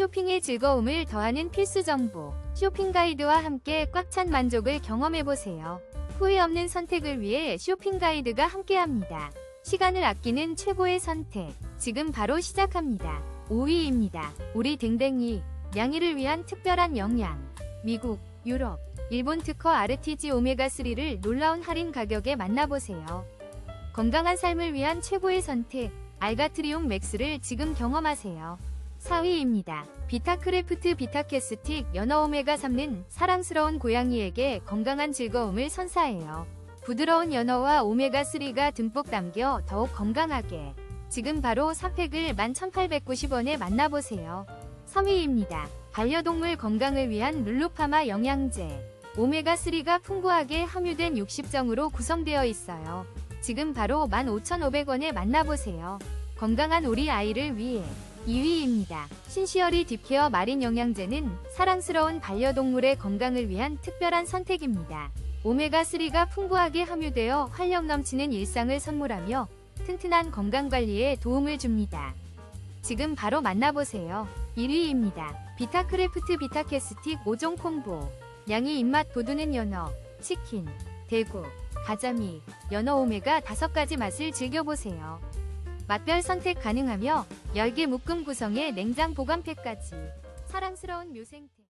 쇼핑의 즐거움을 더하는 필수 정보. 쇼핑 가이드와 함께 꽉 찬 만족을 경험해보세요. 후회 없는 선택을 위해 쇼핑 가이드가 함께합니다. 시간을 아끼는 최고의 선택. 지금 바로 시작합니다. 5위입니다. 우리 댕댕이. 양이를 위한 특별한 영양. 미국, 유럽, 일본 특허 RTG 오메가3를 놀라운 할인 가격에 만나보세요. 건강한 삶을 위한 최고의 선택. 알가트리움 맥스를 지금 경험하세요. 4위입니다. 비타크래프트 비타캐스틱 연어 오메가3는 사랑스러운 고양이에게 건강한 즐거움을 선사해요. 부드러운 연어와 오메가3가 듬뿍 담겨 더욱 건강하게. 지금 바로 3팩을 11,890원에 만나보세요. 3위입니다. 반려동물 건강을 위한 룰루파마 영양제. 오메가3가 풍부하게 함유된 60정으로 구성되어 있어요. 지금 바로 15,500원에 만나보세요. 건강한 우리 아이를 위해 2위입니다. 신시어리 딥케어 마린 영양제는 사랑스러운 반려동물의 건강을 위한 특별한 선택입니다. 오메가3가 풍부하게 함유되어 활력 넘치는 일상을 선물하며 튼튼한 건강관리에 도움을 줍니다. 지금 바로 만나보세요. 1위입니다. 비타크래프트 비타캐스틱 5종 콤보. 양이 입맛 돋우는 연어, 치킨, 대구, 가자미, 연어 오메가 5가지 맛을 즐겨보세요. 맛별 선택 가능하며 10개 묶음 구성의 냉장 보관팩까지. 사랑스러운 묘생태